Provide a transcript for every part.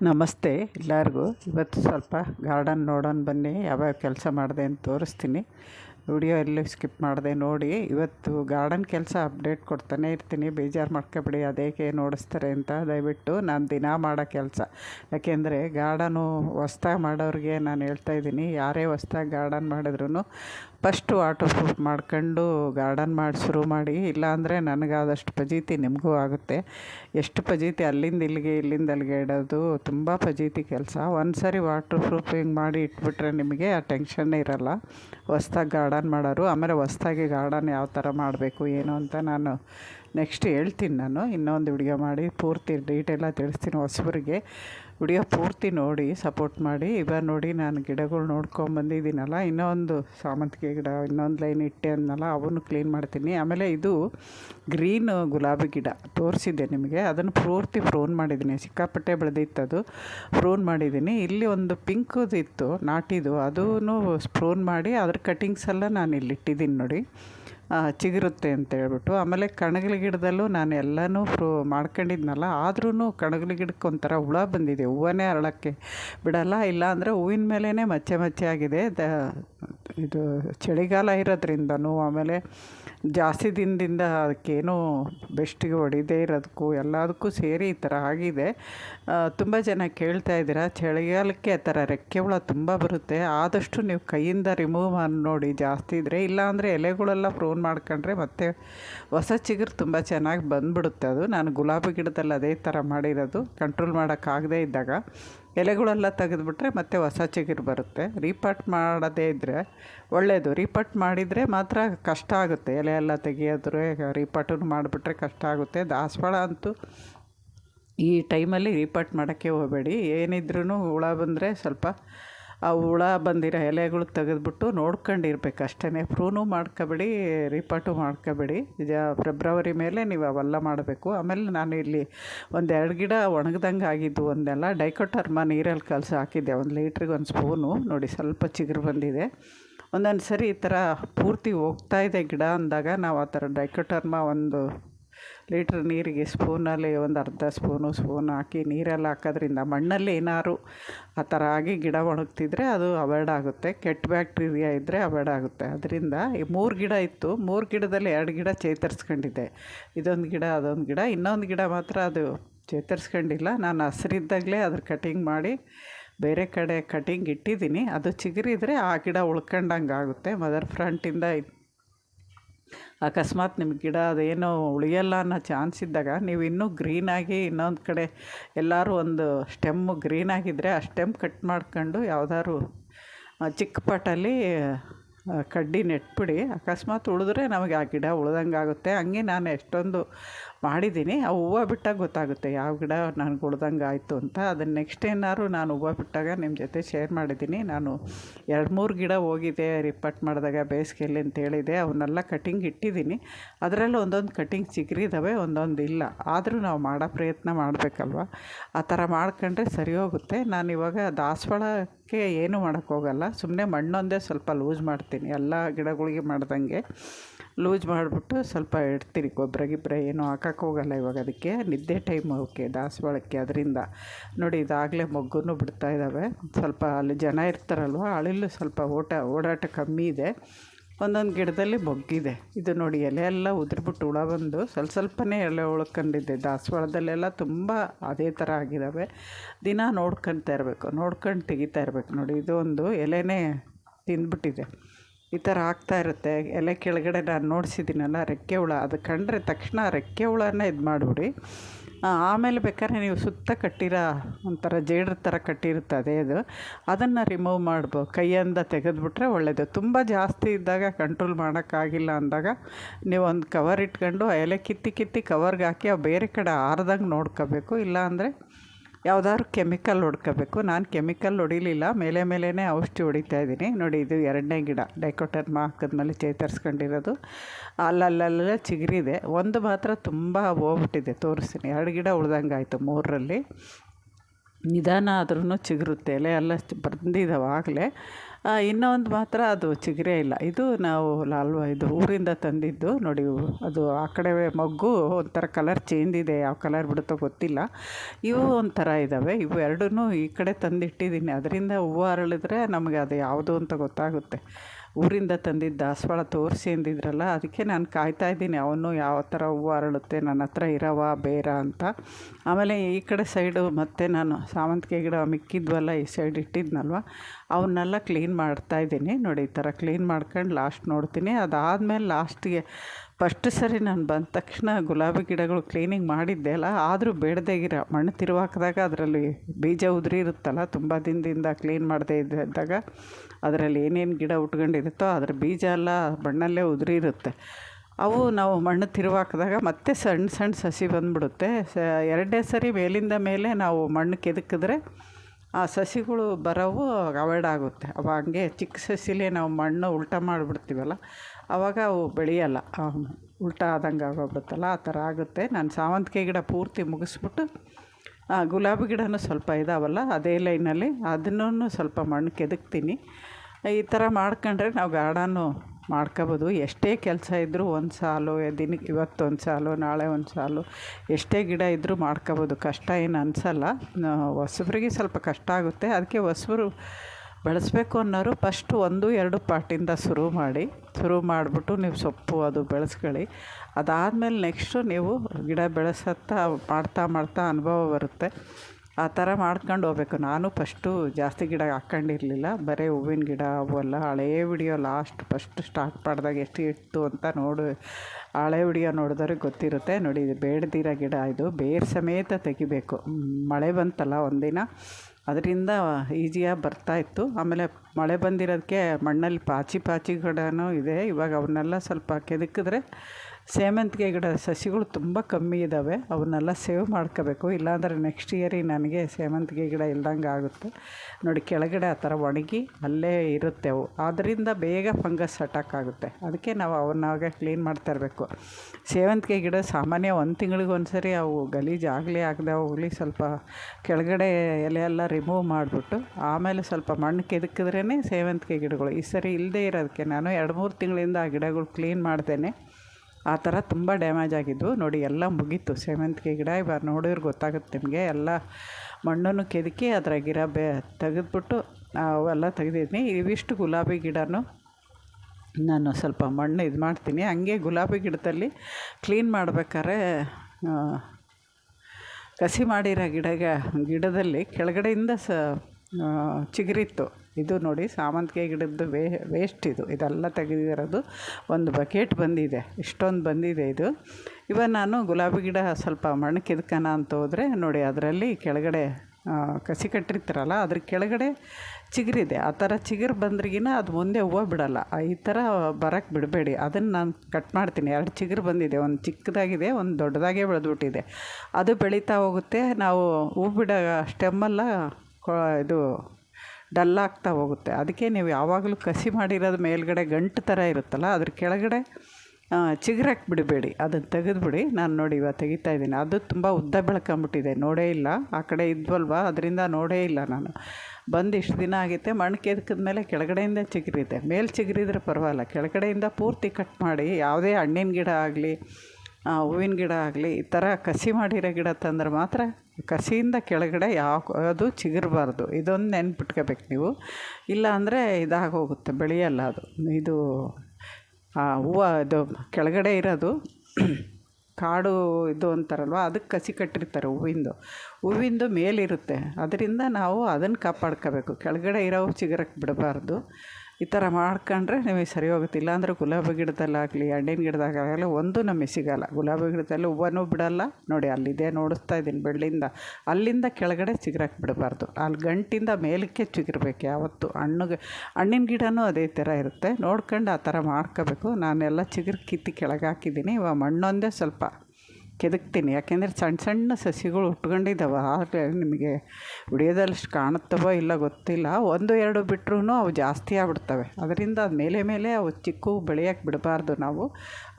ನಮಸ್ತೆ ಎಲ್ಲರಿಗೂ. ಇವತ್ತು ಸ್ವಲ್ಪ ಗಾರ್ಡನ್ ನೋಡೋಣ ಬನ್ನಿ, ಯಾವ್ಯಾವ ಕೆಲಸ ಮಾಡಿದೆ ಅಂತ ತೋರಿಸ್ತೀನಿ. ವಿಡಿಯೋ ಎಲ್ಲೂ ಸ್ಕಿಪ್ ಮಾಡಿದೆ ನೋಡಿ. ಇವತ್ತು ಗಾರ್ಡನ್ ಕೆಲಸ ಅಪ್ಡೇಟ್ ಕೊಡ್ತಾನೆ ಇರ್ತೀನಿ. ಬೇಜಾರು ಮಾಡ್ಕೊಬಿಡಿ, ಅದೇಕೆ ನೋಡಿಸ್ತಾರೆ ಅಂತ ದಯವಿಟ್ಟು ನಾನು ದಿನ ಮಾಡೋ ಕೆಲಸ. ಯಾಕೆಂದರೆ ಗಾರ್ಡನು ಹೊಸ್ದಾಗಿ ಮಾಡೋರಿಗೆ ನಾನು ಹೇಳ್ತಾ ಇದ್ದೀನಿ, ಯಾರೇ ಹೊಸ್ದಾಗಿ ಗಾರ್ಡನ್ ಮಾಡಿದ್ರು ಫಸ್ಟು ವಾಟರ್ ಪ್ರೂಫ್ ಮಾಡ್ಕೊಂಡು ಗಾರ್ಡನ್ ಮಾಡಿ ಶುರು ಮಾಡಿ, ಇಲ್ಲಾಂದರೆ ನನಗಾದಷ್ಟು ಫಜೀತಿ ನಿಮಗೂ ಆಗುತ್ತೆ. ಎಷ್ಟು ಫಜೀತಿ ಅಲ್ಲಿಂದ ಇಲ್ಲಿಗೆ ಇಲ್ಲಿಂದ ಅಲ್ಲಿಗೆ ಇಡೋದು, ತುಂಬ ಫಜೀತಿ ಕೆಲಸ. ಒಂದು ಸರಿ ವಾಟರ್ ಪ್ರೂಫಿಂಗ್ ಮಾಡಿ ಇಟ್ಬಿಟ್ರೆ ನಿಮಗೆ ಆ ಟೆನ್ಷನ್ನೇ ಇರಲ್ಲ. ಹೊಸ್ದಾಗಿ ಗಾರ್ಡನ್ ಮಾಡೋರು, ಆಮೇಲೆ ಹೊಸ್ದಾಗಿ ಗಾರ್ಡನ್ ಯಾವ ಥರ ಮಾಡಬೇಕು, ಏನು ಅಂತ ನಾನು ನೆಕ್ಸ್ಟ್ ಹೇಳ್ತೀನಿ ನಾನು. ಇನ್ನೊಂದು ವಿಡಿಯೋ ಮಾಡಿ ಪೂರ್ತಿ ಡೀಟೇಲ ತಿಳಿಸ್ತೀನಿ ಹೊಸಬರಿಗೆ. ವಿಡಿಯೋ ಪೂರ್ತಿ ನೋಡಿ, ಸಪೋರ್ಟ್ ಮಾಡಿ. ಇವಾಗ ನೋಡಿ, ನಾನು ಗಿಡಗಳು ನೋಡ್ಕೊಂಬಂದಿದ್ದೀನಲ್ಲ ಇನ್ನೊಂದು ಸಾಮಂತಿಗೆ ಗಿಡ, ಇನ್ನೊಂದು ಲೈನ್ ಇಟ್ಟೆ ಅಂದ್ನಲ್ಲ ಅವನ್ನು ಕ್ಲೀನ್ ಮಾಡ್ತೀನಿ. ಆಮೇಲೆ ಇದು ಗ್ರೀನ್ ಗುಲಾಬಿ ಗಿಡ ತೋರಿಸಿದ್ದೆ ನಿಮಗೆ. ಅದನ್ನು ಪೂರ್ತಿ ಫ್ರೋನ್ ಮಾಡಿದ್ದೀನಿ. ಸಿಕ್ಕಾಪಟ್ಟೆ ಬೆಳೆದಿತ್ತದು ಫ್ರೋನ್ ಮಾಡಿದ್ದೀನಿ. ಇಲ್ಲಿ ಒಂದು ಪಿಂಕದು ಇತ್ತು, ನಾಟಿದು. ಅದೂ ಫ್ರೋನ್ ಮಾಡಿ, ಅದ್ರ ಕಟಿಂಗ್ಸ್ ಎಲ್ಲ ನಾನು ಇಲ್ಲಿ ಇಟ್ಟಿದ್ದೀನಿ ನೋಡಿ. ಚಿಗುರುತ್ತೆ ಅಂತ ಹೇಳ್ಬಿಟ್ಟು. ಆಮೇಲೆ ಕಣಗಿಲೆ ಗಿಡದಲ್ಲೂ ನಾನು ಎಲ್ಲನೂ ಫ್ರೂ ಮಾಡ್ಕೊಂಡಿದ್ನಲ್ಲ ಆದ್ರೂ ಕಣಗಿಲೆ ಗಿಡಕ್ಕೆ ಒಂಥರ ಹುಳ ಬಂದಿದೆ ಹೂವನೇ ಅರಳಕ್ಕೆ. ಬಿಡಲ್ಲ ಇಲ್ಲ ಅಂದರೆ ಹೂವಿನ ಮೇಲೇ ಮಚ್ಚೆ ಮಚ್ಚೆ ಆಗಿದೆ. ದ ಇದು ಚಳಿಗಾಲ ಇರೋದ್ರಿಂದನೂ ಆಮೇಲೆ ಜಾಸ್ತಿ ದಿನದಿಂದ ಅದಕ್ಕೇನು ಬೆಸ್ಟಿಗೆ ಹೊಡಿದೇ ಇರೋದಕ್ಕೂ ಎಲ್ಲದಕ್ಕೂ ಸೇರಿ ಈ ಥರ ಆಗಿದೆ. ತುಂಬ ಜನ ಕೇಳ್ತಾ ಇದ್ದೀರಾ, ಚಳಿಗಾಲಕ್ಕೆ ಆ ಥರ ರೆಕ್ಕೆ ಹುಳ ತುಂಬ ಬರುತ್ತೆ, ಆದಷ್ಟು ನೀವು ಕೈಯಿಂದ ರಿಮೂವ್ ಮಾಡಿ ನೋಡಿ ಜಾಸ್ತಿ ಇದ್ದರೆ ಇಲ್ಲಾಂದರೆ ಎಲೆಗಳೆಲ್ಲ ಫ್ರೋನ್ ಮಾಡ್ಕೊಂಡ್ರೆ ಮತ್ತೆ ಹೊಸ ಚಿಗುರು ತುಂಬ ಚೆನ್ನಾಗಿ ಬಂದುಬಿಡುತ್ತೆ ಅದು. ನಾನು ಗುಲಾಬಿ ಗಿಡದಲ್ಲಿ ಅದೇ ಥರ ಮಾಡಿರೋದು ಕಂಟ್ರೋಲ್ ಮಾಡೋಕ್ಕಾಗದೇ ಇದ್ದಾಗ. ಎಲೆಗಳೆಲ್ಲ ತೆಗೆದುಬಿಟ್ರೆ ಮತ್ತೆ ಹೊಸ ಚಿಗುರು ಬರುತ್ತೆ. ರೀಪಾಟ್ ಮಾಡೋದೇ ಇದ್ದರೆ ಒಳ್ಳೆಯದು ರೀಪಾಟ್ ಮಾಡಿದರೆ ಮಾತ್ರ ಕಷ್ಟ ಆಗುತ್ತೆ. ಎಲೆ ಎಲ್ಲ ತೆಗಿಯೋದ್ರೆ ರೀಪಾಟನ್ನು ಮಾಡಿಬಿಟ್ರೆ ಕಷ್ಟ ಆಗುತ್ತೆ. ದಾಸವಾಳ ಅಂತೂ ಈ ಟೈಮಲ್ಲಿ ರೀಪಾಟ್ ಮಾಡೋಕ್ಕೆ ಹೋಗಬೇಡಿ. ಏನಿದ್ರೂ ಹುಳ ಬಂದರೆ ಸ್ವಲ್ಪ ಆ ಹುಳ ಬಂದಿರೋ ಎಲೆಗಳು ತೆಗೆದ್ಬಿಟ್ಟು ನೋಡ್ಕೊಂಡಿರ್ಬೇಕು ಅಷ್ಟೇ ಪ್ರೂನು ಮಾಡ್ಕೋಬೇಡಿ ರೀಪಾಟು ಮಾಡ್ಕೋಬೇಡಿ. ಜ ಫೆಬ್ರವರಿ ಮೇಲೆ ನೀವು ಅವೆಲ್ಲ ಮಾಡಬೇಕು. ಆಮೇಲೆ ನಾನು ಇಲ್ಲಿ ಒಂದೆರಡು ಗಿಡ ಒಣಗ್ದಂಗೆ ಆಗಿದ್ದು ಒಂದೆಲ್ಲ ಡೈಕೋಟರ್ಮ ನೀರಲ್ಲಿ ಕಲಸಿ ಹಾಕಿದ್ದೆ. ಒಂದು ಲೀಟ್ರಿಗೆ ಒಂದು ಸ್ಪೂನು. ನೋಡಿ ಸ್ವಲ್ಪ ಚಿಗುರು ಬಂದಿದೆ. ಒಂದೊಂದು ಸರಿ ಈ ಥರ ಪೂರ್ತಿ ಹೋಗ್ತಾ ಇದೆ ಗಿಡ ಅಂದಾಗ ನಾವು ಆ ಥರ ಡೈಕೋಟರ್ಮ ಒಂದು ಲೀಟ್ರ್ ನೀರಿಗೆ ಸ್ಪೂನಲ್ಲಿ ಒಂದು ಅರ್ಧ ಸ್ಪೂನು ಸ್ಪೂನ್ ಹಾಕಿ ನೀರೆಲ್ಲ ಹಾಕೋದ್ರಿಂದ ಮಣ್ಣಲ್ಲಿ ಏನಾದ್ರು ಆ ಥರ ಆಗಿ ಗಿಡ ಒಣಗ್ತಿದ್ರೆ ಅದು ಅವಾಯ್ಡ್ ಆಗುತ್ತೆ. ಕೆಟ್ಟ ಬ್ಯಾಕ್ಟೀರಿಯಾ ಇದ್ದರೆ ಅವಾಯ್ಡ್ ಆಗುತ್ತೆ. ಅದರಿಂದ ಈ ಮೂರು ಗಿಡ ಇತ್ತು. ಮೂರು ಗಿಡದಲ್ಲಿ ಎರಡು ಗಿಡ ಚೇತರಿಸ್ಕೊಂಡಿದ್ದೆ. ಇದೊಂದು ಗಿಡ, ಅದೊಂದು ಗಿಡ. ಇನ್ನೊಂದು ಗಿಡ ಮಾತ್ರ ಅದು ಚೇತರಿಸ್ಕೊಂಡಿಲ್ಲ. ನಾನು ಹಸಿರಿದ್ದಾಗಲೇ ಅದ್ರ ಕಟಿಂಗ್ ಮಾಡಿ ಬೇರೆ ಕಡೆ ಕಟಿಂಗ್ ಇಟ್ಟಿದ್ದೀನಿ. ಅದು ಚಿಗುರಿದ್ರೆ ಆ ಗಿಡ ಉಳ್ಕೊಂಡಂಗೆ ಆಗುತ್ತೆ ಮದರ್ ಫ್ರಂಟಿಂದ ಅಕಸ್ಮಾತ್ ನಿಮ್ಮ ಗಿಡ ಅದೇನೋ ಉಳಿಯಲ್ಲ ಅನ್ನೋ ಚಾನ್ಸ್ ಇದ್ದಾಗ ನೀವು ಇನ್ನೂ ಗ್ರೀನಾಗಿ ಇನ್ನೊಂದು ಕಡೆ ಎಲ್ಲರೂ ಒಂದು ಸ್ಟೆಮ್ಮು ಗ್ರೀನಾಗಿದ್ದರೆ ಆ ಸ್ಟೆಮ್ ಕಟ್ ಮಾಡ್ಕೊಂಡು ಯಾವ್ದಾದ್ರು ಚಿಕ್ಕ ಪಾಟಲ್ಲಿ ಕಡ್ಡಿ ನೆಟ್ಬಿಡಿ. ಅಕಸ್ಮಾತ್ ಉಳಿದ್ರೆ ನಮಗೆ ಆ ಗಿಡ ಉಳ್ದಂಗೆ ಆಗುತ್ತೆ ಹಂಗೆ ನಾನು ಎಷ್ಟೊಂದು ಮಾಡಿದ್ದೀನಿ. ಆ ಹೂವು ಬಿಟ್ಟಾಗ ಗೊತ್ತಾಗುತ್ತೆ ಯಾವ ಗಿಡ ನಾನು ಉಳ್ದಂಗೆ ಆಯಿತು ಅಂತ. ಅದನ್ನು ನೆಕ್ಸ್ಟ್ ಏನಾದ್ರು ನಾನು ಹೂವು ಬಿಟ್ಟಾಗ ನಿಮ್ಮ ಜೊತೆ ಶೇರ್ ಮಾಡಿದ್ದೀನಿ. ನಾನು ಎರಡು ಮೂರು ಗಿಡ ಹೋಗಿದೆ ರಿಪಟ್ ಮಾಡಿದಾಗ ಬೇಸಿಗೆಯಲ್ಲಿ ಅಂತ ಹೇಳಿದೆ. ಅವನ್ನೆಲ್ಲ ಕಟಿಂಗ್ ಇಟ್ಟಿದ್ದೀನಿ. ಅದರಲ್ಲೂ ಒಂದೊಂದು ಕಟಿಂಗ್ ಚಿಗುರಿದಾವೆ, ಒಂದೊಂದು ಇಲ್ಲ. ಆದರೂ ನಾವು ಮಾಡೋ ಪ್ರಯತ್ನ ಮಾಡಬೇಕಲ್ವ? ಆ ಥರ ಮಾಡ್ಕೊಂಡ್ರೆ ಸರಿ ಹೋಗುತ್ತೆ. ನಾನು ಇವಾಗ ದಾಸವಾಳಕ್ಕೆ ಏನೂ ಮಾಡೋಕ್ಕೋಗಲ್ಲ ಸುಮ್ಮನೆ ಮಣ್ಣೊಂದೇ ಸ್ವಲ್ಪ ಲೂಸ್ ಮಾಡ್ತೀನಿ. ಎಲ್ಲ ಗಿಡಗಳಿಗೆ ಮಾಡ್ದಂಗೆ. ಲೂಸ್ ಮಾಡಿಬಿಟ್ಟು ಸ್ವಲ್ಪ ಇಡ್ತೀನಿ. ಗೊಬ್ಬರ ಗಿಬ್ಬರ ಏನೂ ಹಾಕೋಕ್ಕೆ ಹೋಗಲ್ಲ ಇವಾಗ. ಅದಕ್ಕೆ ನಿದ್ದೆ ಟೈಮ್ ಓಕೆ ದಾಸವಾಳಕ್ಕೆ ಅದರಿಂದ. ನೋಡಿ, ಇದಾಗಲೇ ಮೊಗ್ಗು ಬಿಡ್ತಾ ಇದ್ದಾವೆ ಸ್ವಲ್ಪ ಅಲ್ಲಿ ಜನ ಇರ್ತಾರಲ್ವ ಅಳಿಲು ಸ್ವಲ್ಪ ಓಟ, ಓಡಾಟ ಕಮ್ಮಿ ಇದೆ. ಒಂದೊಂದು ಗಿಡದಲ್ಲಿ ಮೊಗ್ಗಿದೆ. ಇದು ನೋಡಿ ಎಲೆ ಎಲ್ಲ ಉದುರ್ಬಿಟ್ಟು ಹುಳ ಬಂದು ಸ್ವಲ್ಪ ಸ್ವಲ್ಪನೇ ಎಲೆ ಉಳ್ಕೊಂಡಿದ್ದೆ ದಾಸವಾಳದಲ್ಲೆಲ್ಲ ತುಂಬ ಅದೇ ಥರ ಆಗಿದ್ದಾವೆ ದಿನ ನೋಡ್ಕೊಳ್ತಾ ಇರಬೇಕು, ನೋಡ್ಕೊಂಡು ತೆಗಿತಾ ಇರಬೇಕು. ನೋಡಿ ಇದು ಒಂದು ಎಲೆನೇ ತಿಂದ್ಬಿಟ್ಟಿದೆ. ಈ ಥರ ಆಗ್ತಾ ಇರುತ್ತೆ. ಎಲೆ ಕೆಳಗಡೆ ನಾನು ನೋಡಿಸಿದ್ದೀನಲ್ಲ, ರೆಕ್ಕೆ ಹುಳ. ಅದು ಕಂಡ್ರೆ ತಕ್ಷಣ ರೆಕ್ಕೆ ಹುಳನ ಇದು ಮಾಡಿಬಿಡಿ. ಆಮೇಲೆ ಬೇಕಾದ್ರೆ ನೀವು ಸುತ್ತ ಕಟ್ಟಿರೋ ಒಂಥರ ಜೇಡ್ರ ಥರ ಕಟ್ಟಿರುತ್ತೆ ಅದೇ ಅದು. ಅದನ್ನು ರಿಮೂವ್ ಮಾಡ್ಬೋದು ಕೈಯಿಂದ ತೆಗೆದುಬಿಟ್ರೆ ಒಳ್ಳೆಯದು ತುಂಬ ಜಾಸ್ತಿ ಇದ್ದಾಗ ಕಂಟ್ರೋಲ್ ಮಾಡೋಕ್ಕಾಗಿಲ್ಲ ಅಂದಾಗ ನೀವು ಒಂದು ಕವರ್ ಇಟ್ಕೊಂಡು ಎಲೆ ಕಿತ್ತಿ ಕಿತ್ತಿ ಕವರ್ಗೆ ಹಾಕಿ ಅವು ಬೇರೆ ಕಡೆ ಆರ್ದಂಗೆ ನೋಡ್ಕೋಬೇಕು. ಇಲ್ಲ ಅಂದರೆ ಯಾವ್ದಾದ್ರು ಕೆಮಿಕಲ್ ಹೊಡ್ಕೋಬೇಕು. ನಾನು ಕೆಮಿಕಲ್ ಹೊಡಿಲಿಲ್ಲ. ಮೇಲೆ ಮೇಲೇ ಔಷಧಿ ಹೊಡಿತಾ ಇದ್ದೀನಿ. ನೋಡಿ, ಇದು ಎರಡನೇ ಗಿಡ. ಡೈಕೋಟರ್ಮ ಹಾಕಿದ್ಮೇಲೆ ಚೇತರಿಸ್ಕೊಂಡಿರೋದು. ಅಲ್ಲಲ್ಲಲ್ಲೇ ಚಿಗುರಿದೆ. ಒಂದು ಮಾತ್ರ ತುಂಬ ಹೋಗ್ಬಿಟ್ಟಿದೆ. ತೋರಿಸ್ತೀನಿ. ಎರಡು ಗಿಡ ಉಳ್ದಂಗೆ ಆಯಿತು ಮೂರರಲ್ಲಿ. ನಿಧಾನ ಆದ್ರೂ ಚಿಗುರುತ್ತೆ. ಎಲೆ ಎಲ್ಲ ಬಂದಿದ್ದಾವೆ ಆಗಲೇ. ಇನ್ನೊಂದು ಮಾತ್ರ ಅದು ಚಿಗರೇ ಇಲ್ಲ. ಇದು ನಾವು ಲಾಲ್ವ ಇದು ಊರಿಂದ ತಂದಿದ್ದು. ನೋಡಿ, ಅದು ಆ ಕಡೆ ಮೊಗ್ಗು ಒಂಥರ ಕಲರ್ ಚೇಂಜ್ ಇದೆ. ಯಾವ ಕಲರ್ ಬಿಡುತ್ತೋ ಗೊತ್ತಿಲ್ಲ. ಇವು ಒಂಥರ ಇದ್ದಾವೆ ಇವು ಎರಡೂ ಈ ಕಡೆ ತಂದಿಟ್ಟಿದ್ದೀನಿ. ಅದರಿಂದ ಹೂವು ಅರಳಿದ್ರೆ ನಮಗೆ ಅದು ಯಾವುದು ಅಂತ ಗೊತ್ತಾಗುತ್ತೆ. ಊರಿಂದ ತಂದಿದ್ದ ದಾಸವಾಳ ತೋರಿಸಿ ಅಂದಿದ್ರಲ್ಲ, ಅದಕ್ಕೆ ನಾನು ಕಾಯ್ತಾ ಇದ್ದೀನಿ, ಅವನು ಯಾವ ಥರ ಹೂವು ಅರಳುತ್ತೆ, ನನ್ನ ಹತ್ರ ಇರವ ಬೇರ ಅಂತ. ಆಮೇಲೆ ಈ ಕಡೆ ಸೈಡು ಮತ್ತೆ ನಾನು ಸಾವಂತಿಗೆ ಗಿಡ ಮಿಕ್ಕಿದ್ವಲ್ಲ, ಈ ಸೈಡ್ ಇಟ್ಟಿದ್ನಲ್ವ, ಅವನ್ನೆಲ್ಲ ಕ್ಲೀನ್ ಮಾಡ್ತಾಯಿದ್ದೀನಿ ನೋಡಿ, ಈ ಥರ ಕ್ಲೀನ್ ಮಾಡ್ಕೊಂಡು ಲಾಸ್ಟ್ ನೋಡ್ತೀನಿ. ಅದಾದಮೇಲೆ ಲಾಸ್ಟಿಗೆ ಫಸ್ಟ್ ಸರಿ ನಾನು ಬಂದ ತಕ್ಷಣ ಗುಲಾಬಿ ಗಿಡಗಳು ಕ್ಲೀನಿಂಗ್ ಮಾಡಿದ್ದೆ ಅಲ್ಲ, ಆದರೂ ಬೇಡದೇ ಗಿಡ ಮಣ್ಣು ತಿರುವಾಕಿದಾಗ ಅದರಲ್ಲಿ ಬೀಜ ಉದುರಿ ಇರುತ್ತಲ್ಲ, ತುಂಬ ದಿನದಿಂದ ಕ್ಲೀನ್ ಮಾಡದೇ ಇದ್ದಾಗ ಅದರಲ್ಲಿ ಏನೇನು ಗಿಡ ಉಟ್ಕೊಂಡಿರುತ್ತೋ ಅದರ ಬೀಜ ಎಲ್ಲ ಮಣ್ಣಲ್ಲೇ ಉದುರಿ ಇರುತ್ತೆ ಅವು ನಾವು ಮಣ್ಣು ತಿರುವಾಕಿದಾಗ ಮತ್ತೆ ಸಣ್ಣ ಸಣ್ಣ ಸಸಿ ಬಂದುಬಿಡುತ್ತೆ. ಸ ಎರಡನೇ ಸರಿ ಮೇಲಿಂದ ಮೇಲೆ ನಾವು ಮಣ್ಣು ಕೆದಕಿದ್ರೆ ಆ ಸಸಿಗಳು ಬರೋವು ಅವಾಯ್ಡ್ ಆಗುತ್ತೆ. ಅವ ಹಂಗೆ ಚಿಕ್ಕ ಸಸಿಲೇ ನಾವು ಮಣ್ಣು ಉಲ್ಟ ಮಾಡಿಬಿಡ್ತೀವಲ್ಲ ಆವಾಗ ಅವು ಬೆಳೆಯಲ್ಲ. ಉಲ್ಟ ಆದಂಗೆ ಆಗೋಗ್ಬಿಡುತ್ತಲ್ಲ, ಆ ಥರ ಆಗುತ್ತೆ. ನಾನು ಸಾವಂತಿಗೆ ಗಿಡ ಪೂರ್ತಿ ಮುಗಿಸ್ಬಿಟ್ಟು ಗುಲಾಬಿ ಗಿಡನೂ ಸ್ವಲ್ಪ ಇದಾವಲ್ಲ, ಅದೇ ಲೈನಲ್ಲಿ. ಅದನ್ನೂ ಸ್ವಲ್ಪ ಮಣ್ಣು ಕೆದಕ್ತೀನಿ. ಈ ಥರ ಮಾಡ್ಕೊಂಡ್ರೆ ನಾವು ಗಾರ್ಡನ್ನು ಮಾಡ್ಕೋಬೋದು. ಎಷ್ಟೇ ಕೆಲಸ ಇದ್ದರೂ ಒಂದು ಸಾಲು, ದಿನಕ್ಕೆ ಇವತ್ತು ಒಂದು ಸಾಲು, ನಾಳೆ ಒಂದು ಸಾಲು, ಎಷ್ಟೇ ಗಿಡ ಇದ್ದರೂ ಮಾಡ್ಕೋಬೋದು. ಕಷ್ಟ ಏನು ಅನಿಸಲ್ಲ. ಹೊಸಬ್ರಿಗೆ ಸ್ವಲ್ಪ ಕಷ್ಟ ಆಗುತ್ತೆ. ಅದಕ್ಕೆ ಹೊಸಬ್ರು ಬೆಳೆಸ್ಬೇಕು ಅನ್ನೋರು ಫಸ್ಟು ಒಂದು, ಎರಡು ಪಾಟಿಂದ ಶುರು ಮಾಡಿ, ಶುರು ಮಾಡಿಬಿಟ್ಟು ನೀವು ಸೊಪ್ಪು ಅದು ಬೆಳೆಸ್ಕೊಳ್ಳಿ. ಅದಾದಮೇಲೆ ನೆಕ್ಸ್ಟು ನೀವು ಗಿಡ ಬೆಳೆಸತ್ತಾ, ಮಾಡ್ತಾ ಮಾಡ್ತಾ ಅನುಭವ ಬರುತ್ತೆ. ಆ ಥರ ಮಾಡ್ಕೊಂಡು ಹೋಗ್ಬೇಕು. ನಾನು ಫಸ್ಟು ಜಾಸ್ತಿ ಗಿಡ ಹಾಕ್ಕೊಂಡಿರಲಿಲ್ಲ. ಬರೀ ಹೂವಿನ ಗಿಡ ಅವೆಲ್ಲ ಹಳೇ ವಿಡಿಯೋ ಲಾಸ್ಟ್ ಫಸ್ಟ್ ಸ್ಟಾರ್ಟ್ ಮಾಡಿದಾಗ ಎಷ್ಟು ಇತ್ತು ಅಂತ ನೋಡು, ಹಳೆ ವಿಡಿಯೋ ನೋಡಿದವ್ರಿಗೆ ಗೊತ್ತಿರುತ್ತೆ. ನೋಡಿ, ಇದು ಬೇಡದಿರೋ ಗಿಡ ಇದು. ಬೇರು ಸಮೇತ ತೆಗಿಬೇಕು. ಮಳೆ ಬಂತಲ್ಲ ಒಂದಿನ. ಅದರಿಂದ ಈಜಿಯಾಗಿ ಬರ್ತಾಯಿತ್ತು ಆಮೇಲೆ ಮಳೆ ಬಂದಿರೋದಕ್ಕೆ ಮಣ್ಣಲ್ಲಿ ಪಾಚಿ ಪಾಚಿ ಗಿಡನೂ ಇದೆ. ಇವಾಗ ಅವನ್ನೆಲ್ಲ ಸ್ವಲ್ಪ ಕೆದಕಿದ್ರೆ ಸೇವಂತಿಗೆ ಗಿಡ ಸಸಿಗಳು ತುಂಬ ಕಮ್ಮಿ ಇದ್ದಾವೆ ಅವನ್ನೆಲ್ಲ ಸೇವ್ ಮಾಡ್ಕೋಬೇಕು. ಇಲ್ಲಾಂದರೆ ನೆಕ್ಸ್ಟ್ ಇಯರಿಗೆ ನನಗೆ ಸೇವಂತಿಗೆ ಗಿಡ ಇಲ್ದಂಗೆ ಆಗುತ್ತೆ. ನೋಡಿ, ಕೆಳಗಡೆ ಆ ಥರ ಒಣಗಿ ಅಲ್ಲೇ ಇರುತ್ತೆ ಅವು. ಆದ್ದರಿಂದ ಬೇಗ ಫಂಗಸ್ ಅಟ್ಯಾಕ್ ಆಗುತ್ತೆ. ಅದಕ್ಕೆ ನಾವು ಅವನ್ನಾಗೆ ಕ್ಲೀನ್ ಮಾಡ್ತಾ ಇರಬೇಕು. ಸೇವಂತಿಗೆ ಗಿಡ ಸಾಮಾನ್ಯ ಒಂದು ತಿಂಗಳಿಗೆ ಒಂದು ಸರಿ ಅವು ಗಲೀಜು ಆಗಲಿ ಆಗದೆ ಹೋಗಲಿ ಸ್ವಲ್ಪ ಕೆಳಗಡೆ ಎಲೆ ಎಲ್ಲ ರಿಮೂವ್ ಮಾಡಿಬಿಟ್ಟು ಆಮೇಲೆ ಸ್ವಲ್ಪ ಮಣ್ಣು ಕೆದಕಿದ್ರೇ ಸೇವಂತಿಗೆ ಗಿಡಗಳು. ಈ ಸರಿ ಇಲ್ಲದೇ ಇರೋದಕ್ಕೆ ನಾನು ಎರಡು ಮೂರು ತಿಂಗಳಿಂದ ಆ ಗಿಡಗಳು ಕ್ಲೀನ್ ಮಾಡ್ತೇನೆ. ಆ ಥರ ತುಂಬ ಡ್ಯಾಮೇಜ್ ಆಗಿದ್ದು ನೋಡಿ ಎಲ್ಲ ಮುಗೀತು. ಸೇವಂತಿಗೆ ಗಿಡ ಇವಾಗ ನೋಡಿದ್ರೆ ಗೊತ್ತಾಗುತ್ತೆ ನಿಮಗೆ. ಎಲ್ಲ ಮಣ್ಣನ್ನು ಕೆದಕಿ ಅದರ ಗಿಡ ಬೆ ತೆಗೆದ್ಬಿಟ್ಟು ಅವೆಲ್ಲ ತೆಗೆದಿದ್ದೀನಿ ಇವಿಷ್ಟು ಗುಲಾಬಿ ಗಿಡನೂ ನಾನು ಸ್ವಲ್ಪ ಮಣ್ಣು ಇದು ಮಾಡ್ತೀನಿ. ಹಂಗೆ ಗುಲಾಬಿ ಗಿಡದಲ್ಲಿ ಕ್ಲೀನ್ ಮಾಡ್ಬೇಕಾದ್ರೆ ಕಸಿ ಮಾಡಿರೋ ಗಿಡಗ, ಗಿಡದಲ್ಲಿ ಕೆಳಗಡೆಯಿಂದ ಸ ಚಿಗುರಿತ್ತು. ಇದು ನೋಡಿ ಸಾಮಂತಿಗೆ ಗಿಡದ್ದು ವೇಸ್ಟ್ ಇದು. ಇದೆಲ್ಲ ತೆಗೆದಿರೋದು ಒಂದು ಬಕೆಟ್ ಬಂದಿದೆ. ಇಷ್ಟೊಂದು ಬಂದಿದೆ ಇದು. ಇವಾಗ ನಾನು ಗುಲಾಬಿ ಗಿಡ ಸ್ವಲ್ಪ ಮಣ್ಣು ಕೆದ್ಕೋಣ ಅಂತ ಹೋದರೆ ನೋಡಿ ಅದರಲ್ಲಿ ಕೆಳಗಡೆ ಕಸಿ ಕಟ್ಟಿರ್ತಾರಲ್ಲ, ಅದ್ರ ಕೆಳಗಡೆ ಚಿಗುರಿದೆ. ಆ ಥರ ಚಿಗುರು ಬಂದ್ರಿಗಿನ ಅದು ಮುಂದೆ ಹೂವು ಬಿಡೋಲ್ಲ. ಈ ಥರ ಬರೋಕ್ಕೆ ಬಿಡಬೇಡಿ. ಅದನ್ನು ನಾನು ಕಟ್ ಮಾಡ್ತೀನಿ. ಎರಡು ಚಿಗುರು ಬಂದಿದೆ. ಒಂದು ಚಿಕ್ಕದಾಗಿದೆ, ಒಂದು ದೊಡ್ಡದಾಗೇ ಬೆಳೆದ್ಬಿಟ್ಟಿದೆ. ಅದು ಬೆಳೀತಾ ಹೋಗುತ್ತೆ. ನಾವು ಹೂ ಬಿಡೋ ಸ್ಟೆಮ್ಮೆಲ್ಲ ಇದು ಡಲ್ ಆಗ್ತಾ ಹೋಗುತ್ತೆ. ಅದಕ್ಕೆ ನೀವು ಯಾವಾಗಲೂ ಕಸಿ ಮಾಡಿರೋದು ಮೇಲ್ಗಡೆ ಗಂಟು ಥರ ಇರುತ್ತಲ್ಲ, ಅದ್ರ ಕೆಳಗಡೆ ಚಿಗುರಕ್ಕೆ ಬಿಡಬೇಡಿ ಅದನ್ನು ತೆಗೆದುಬಿಡಿ. ನಾನು ನೋಡಿ ಇವಾಗ ತೆಗಿತಾ ಇದ್ದೀನಿ. ಅದು ತುಂಬ ಉದ್ದ ಬೆಳ್ಕೊಂಬಿಟ್ಟಿದೆ ನೋಡೇ ಇಲ್ಲ. ಆ ಕಡೆ ಇದ್ವಲ್ವ? ಅದರಿಂದ ನೋಡೇ ಇಲ್ಲ ನಾನು. ಬಂದು ಇಷ್ಟು ದಿನ ಆಗೈತೆ ಮಣ್ಣು ಕೆದಕಿದ ಮೇಲೆ ಕೆಳಗಡೆಯಿಂದ ಚಿಗುರಿದೆ ಮೇಲೆ ಚಿಗುರಿದ್ರೆ ಪರವಾಗಿಲ್ಲ. ಕೆಳಗಡೆಯಿಂದ ಪೂರ್ತಿ ಕಟ್ ಮಾಡಿ, ಯಾವುದೇ ಹಣ್ಣಿನ ಗಿಡ ಆಗಲಿ ಹೂವಿನ ಗಿಡ ಆಗಲಿ, ಈ ಥರ ಕಸಿ ಮಾಡಿರೋ ಗಿಡ ತಂದ್ರೆ ಮಾತ್ರ ಕಸಿಯಿಂದ ಕೆಳಗಡೆ ಯಾವ, ಅದು ಚಿಗುರಬಾರ್ದು. ಇದೊಂದು ನೆನ್ಪಿಟ್ಕೋಬೇಕು ನೀವು. ಇಲ್ಲ ಅಂದರೆ ಇದಾಗೋಗುತ್ತೆ, ಬೆಳೆಯಲ್ಲ ಅದು. ಇದು, ಆ, ಹೂವು ಇದು ಕೆಳಗಡೆ ಇರೋದು, ಕಾಡು ಇದು ಅಂತಾರಲ್ವ, ಅದಕ್ಕೆ ಕಸಿ ಕಟ್ಟಿರ್ತಾರೆ ಹೂವಿಂದು. ಹೂವಿಂದು ಮೇಲಿರುತ್ತೆ. ಅದರಿಂದ ನಾವು ಅದನ್ನು ಕಾಪಾಡ್ಕೋಬೇಕು. ಕೆಳಗಡೆ ಇರೋ ಚಿಗರಕ್ಕೆ ಬಿಡಬಾರ್ದು. ಈ ಥರ ಮಾಡ್ಕೊಂಡ್ರೆ ನಿಮಗೆ ಸರಿ ಹೋಗುತ್ತೆ ಇಲ್ಲಾಂದ್ರೆ ಗುಲಾಬಿ ಗಿಡದಲ್ಲಾಗಲಿ ಹಣ್ಣಿನ ಗಿಡದಾಗಲಿ ಒಂದು ನಮಗೆ ಸಿಗೋಲ್ಲ. ಗುಲಾಬಿ ಗಿಡದಲ್ಲಿ ಹೂವನೂ ಬಿಡೋಲ್ಲ. ನೋಡಿ, ಅಲ್ಲಿದೆ ನೋಡಿಸ್ತಾ ಇದ್ದೀನಿ ಬೆಳ್ಳಿಂದ ಅಲ್ಲಿಂದ ಕೆಳಗಡೆ ಚಿಗುರಕ್ಕೆ ಬಿಡಬಾರ್ದು. ಅಲ್ಲಿ ಗಂಟಿಂದ ಮೇಲಕ್ಕೆ ಚಿಗಿರ್ಬೇಕು ಯಾವತ್ತು. ಹಣ್ಣುಗೆ, ಹಣ್ಣಿನ ಗಿಡನೂ ಅದೇ ಥರ ಇರುತ್ತೆ. ನೋಡ್ಕೊಂಡು ಆ ಥರ ಮಾಡ್ಕೋಬೇಕು. ನಾನೆಲ್ಲ ಚಿಗುರು ಕಿತ್ತಿ ಕೆಳಗೆ ಹಾಕಿದ್ದೀನಿ. ಇವಾಗ ಮಣ್ಣೊಂದೇ ಸ್ವಲ್ಪ ಕೆದಕ್ತೀನಿ ಯಾಕೆಂದರೆ ಸಣ್ಣ ಸಣ್ಣ ಸಸಿಗಳು ಉಟ್ಕೊಂಡಿದ್ದಾವೆ ಆದರೆ ನಿಮಗೆ ವಿಡಿಯೋದಲ್ಲಿ ಕಾಣುತ್ತವೋ ಇಲ್ಲ ಗೊತ್ತಿಲ್ಲ. ಒಂದು, ಎರಡು ಬಿಟ್ರೂ ಅವು ಜಾಸ್ತಿ ಆಗ್ಬಿಡ್ತವೆ. ಅದರಿಂದ ಅದು ಮೇಲೆ ಮೇಲೆ ಅವು ಚಿಕ್ಕು ಬೆಳೆಯೋಕ್ಕೆ ಬಿಡಬಾರ್ದು ನಾವು.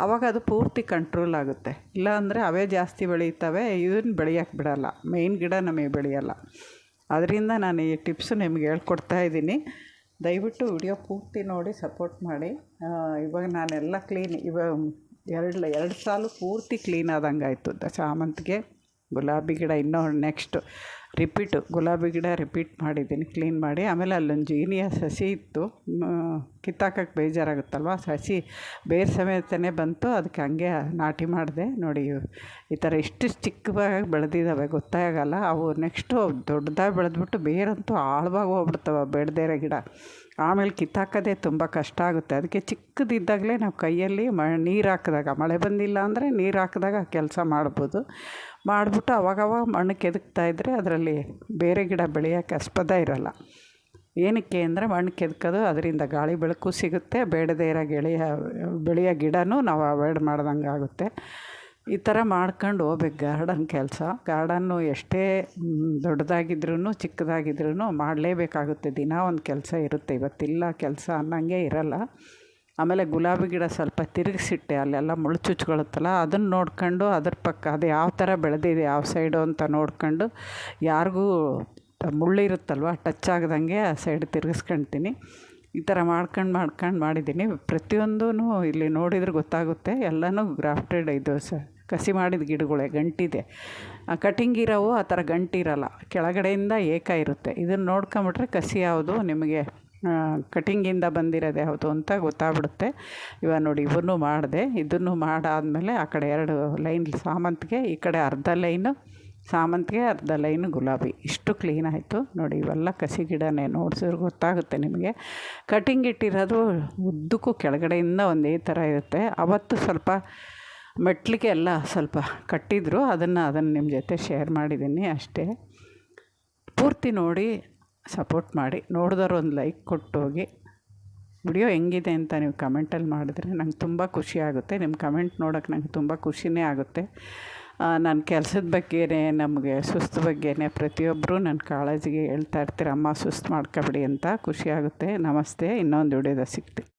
ಆವಾಗ ಅದು ಪೂರ್ತಿ ಕಂಟ್ರೋಲ್ ಆಗುತ್ತೆ. ಇಲ್ಲ ಅಂದರೆ ಅವೇ ಜಾಸ್ತಿ ಬೆಳೀತವೆ ಇದನ್ನ ಬೆಳೆಯೋಕ್ಕೆ ಬಿಡೋಲ್ಲ. ಮೇಯ್ನ್ ಗಿಡ ನಮಗೆ ಬೆಳೆಯೋಲ್ಲ. ಅದರಿಂದ ನಾನು ಈ ಟಿಪ್ಸ್ ನಿಮ್ಗೆ ಹೇಳ್ಕೊಡ್ತಾ ಇದ್ದೀನಿ. ದಯವಿಟ್ಟು ವಿಡಿಯೋ ಪೂರ್ತಿ ನೋಡಿ, ಸಪೋರ್ಟ್ ಮಾಡಿ. ಇವಾಗ ನಾನೆಲ್ಲ ಕ್ಲೀನ್ ಇವಾಗ ಎರಡು ಎರಡು ಸಾಲು ಪೂರ್ತಿ ಕ್ಲೀನ್ ಆದಂಗೆ ಆಯಿತು ಶಾಮಂತಿಗೆ ಗುಲಾಬಿ ಗಿಡ ಇನ್ನೂ ನೆಕ್ಸ್ಟ್ ರಿಪೀಟು ಗುಲಾಬಿ ಗಿಡ ರಿಪೀಟ್ ಮಾಡಿದ್ದೀನಿ ಕ್ಲೀನ್ ಮಾಡಿ. ಆಮೇಲೆ ಅಲ್ಲೊಂದು ಜೀನಿಯ ಸಸಿ ಇತ್ತು. ಕಿತ್ತಾಕಕ್ಕೆ ಬೇಜಾರಾಗುತ್ತಲ್ವ? ಸಸಿ ಬೇರೆ ಸಮೇತನೇ ಬಂತು, ಅದಕ್ಕೆ ಹಂಗೆ ನಾಟಿ ಮಾಡಿದೆ. ನೋಡಿ, ಈ ಥರ ಇಷ್ಟು ಚಿಕ್ಕವಾಗಿ ಬೆಳೆದಿದ್ದಾವೆ, ಗೊತ್ತಾಗಲ್ಲ. ಅವು ನೆಕ್ಸ್ಟು ದೊಡ್ಡದಾಗಿ ಬೆಳೆದ್ಬಿಟ್ಟು ಬೇರಂತೂ ಆಳವಾಗಿ ಹೋಗ್ಬಿಡ್ತವೆ ಬೆಳೆದೇ ಗಿಡ. ಆಮೇಲೆ ಕಿತ್ತಾಕೋದೇ ತುಂಬ ಕಷ್ಟ ಆಗುತ್ತೆ. ಅದಕ್ಕೆ ಚಿಕ್ಕದಿದ್ದಾಗಲೇ ನಾವು ಕೈಯಲ್ಲಿ ಮ, ನೀರು ಹಾಕಿದಾಗ, ಮಳೆ ಬಂದಿಲ್ಲ ಅಂದರೆ ನೀರು ಹಾಕಿದಾಗ ಕೆಲಸ ಮಾಡ್ಬೋದು. ಮಾಡಿಬಿಟ್ಟು ಅವಾಗವಾಗ ಮಣ್ಣು ಕೆದಕ್ತಾ ಇದ್ದರೆ ಅದರಲ್ಲಿ ಬೇರೆ ಗಿಡ ಬೆಳೆಯೋಕ್ಕೆ ಆಸ್ಪದ ಇರೋಲ್ಲ. ಏನಕ್ಕೆ ಅಂದರೆ ಮಣ್ಣು ಕೆದ್ಕೋದು, ಅದರಿಂದ ಗಾಳಿ ಬೆಳಕು ಸಿಗುತ್ತೆ. ಬೇಡದೇ ಇರೋ ಗೆಳೆಯ, ಬೆಳೆಯೋ ಗಿಡನೂ ನಾವು ಅವಾಯ್ಡ್ ಮಾಡ್ದಂಗೆ ಆಗುತ್ತೆ. ಈ ಥರ ಮಾಡ್ಕೊಂಡು ಹೋಗ್ಬೇಕು ಗಾರ್ಡನ್ ಕೆಲಸ. ಗಾರ್ಡನ್ನು ಎಷ್ಟೇ ದೊಡ್ಡದಾಗಿದ್ರೂ ಚಿಕ್ಕದಾಗಿದ್ರೂ ಮಾಡಲೇಬೇಕಾಗುತ್ತೆ. ದಿನ ಒಂದು ಕೆಲಸ ಇರುತ್ತೆ. ಇವತ್ತಿಲ್ಲ ಕೆಲಸ ಅನ್ನಂಗೆ ಇರಲ್ಲ. ಆಮೇಲೆ ಗುಲಾಬಿ ಗಿಡ ಸ್ವಲ್ಪ ತಿರುಗಿಸಿಟ್ಟೆ, ಅಲ್ಲೆಲ್ಲ ಮುಳ್ಳು ಚುಚ್ಕೊಳುತ್ತಲ್ಲ ಅದನ್ನು ನೋಡ್ಕೊಂಡು ಅದ್ರ ಪಕ್ಕ, ಅದು ಯಾವ ಥರ ಬೆಳೆದಿದೆ, ಯಾವ ಸೈಡು ಅಂತ ನೋಡ್ಕೊಂಡು ಯಾರಿಗೂ ಮುಳ್ಳಿರುತ್ತಲ್ವ ಟಚ್ ಆಗ್ದಂಗೆ ಆ ಸೈಡ್ ತಿರ್ಗಿಸ್ಕೊಳ್ತೀನಿ ಈ ಥರ ಮಾಡ್ಕೊಂಡು ಮಾಡ್ಕೊಂಡು ಮಾಡಿದ್ದೀನಿ. ಪ್ರತಿಯೊಂದೂ ಇಲ್ಲಿ ನೋಡಿದ್ರೆ ಗೊತ್ತಾಗುತ್ತೆ. ಎಲ್ಲನೂ ಗ್ರಾಫ್ಟೆಡ್ ಇದು ಸ, ಕಸಿ ಮಾಡಿದ ಗಿಡಗಳೇ, ಗಂಟಿದೆ. ಆ ಕಟಿಂಗ್ ಇರೋವು ಆ ಥರ ಗಂಟಿರಲ್ಲ. ಕೆಳಗಡೆಯಿಂದ ಏಕ ಇರುತ್ತೆ. ಇದನ್ನು ನೋಡ್ಕೊಂಬಿಟ್ರೆ ಕಸಿ ಯಾವುದು ನಿಮಗೆ ಕಟಿಂಗಿಂದ ಬಂದಿರೋದು ಯಾವುದು ಅಂತ ಗೊತ್ತಾಗ್ಬಿಡುತ್ತೆ. ಇವಾಗ ನೋಡಿ ಇವನ್ನೂ ಮಾಡಿದೆ. ಇದನ್ನು ಮಾಡಾದಮೇಲೆ ಆ ಕಡೆ ಎರಡು ಲೈನ್, ಸಾಮಂತಿಗೆ ಈ ಕಡೆ ಅರ್ಧ ಲೈನು ಸಾಮಂತಿಗೆ ಅರ್ಧ ಲೈನು ಗುಲಾಬಿ. ಇಷ್ಟು ಕ್ಲೀನ್ ಆಯಿತು. ನೋಡಿ, ಇವೆಲ್ಲ ಕಸಿ ಗಿಡನೇ ನೋಡ್ಸಿದ್ರೆ ಗೊತ್ತಾಗುತ್ತೆ ನಿಮಗೆ. ಕಟಿಂಗ್ ಇಟ್ಟಿರೋದು ಉದ್ದಕ್ಕೂ ಕೆಳಗಡೆಯಿಂದ ಒಂದೇ ಥರ ಇರುತ್ತೆ. ಅವತ್ತು ಸ್ವಲ್ಪ ಮೆಟ್ಲಿಗೆ ಎಲ್ಲ ಸ್ವಲ್ಪ ಕಟ್ಟಿದ್ರು. ಅದನ್ನು ಅದನ್ನು ನಿಮ್ಮ ಜೊತೆ ಶೇರ್ ಮಾಡಿದ್ದೀನಿ ಅಷ್ಟೇ. ಪೂರ್ತಿ ನೋಡಿ ಸಪೋರ್ಟ್ ಮಾಡಿ. ನೋಡಿದವ್ರು ಒಂದು ಲೈಕ್ ಕೊಟ್ಟು ಹೋಗಿ. ವಿಡಿಯೋ ಹೆಂಗಿದೆ ಅಂತ ನೀವು ಕಮೆಂಟಲ್ಲಿ ಮಾಡಿದ್ರೆ ನಂಗೆ ತುಂಬ ಖುಷಿ ಆಗುತ್ತೆ. ನಿಮ್ಮ ಕಮೆಂಟ್ ನೋಡೋಕೆ ನಂಗೆ ತುಂಬ ಖುಷಿನೇ ಆಗುತ್ತೆ. ನನ್ನ ಕೆಲಸದ ಬಗ್ಗೆನೇ, ನಮಗೆ ಸುಸ್ತು ಬಗ್ಗೆನೇ ಪ್ರತಿಯೊಬ್ಬರು ನನ್ನ ಕಾಳಜಿಗೆ ಹೇಳ್ತಾ ಇರ್ತೀರಮ್ಮ, ಸುಸ್ತು ಮಾಡ್ಕೊಬಿಡಿ ಅಂತ ಖುಷಿ ಆಗುತ್ತೆ. ನಮಸ್ತೆ. ಇನ್ನೊಂದು ವಿಡಿಯೋದ ಸಿಗ್ತೀನಿ.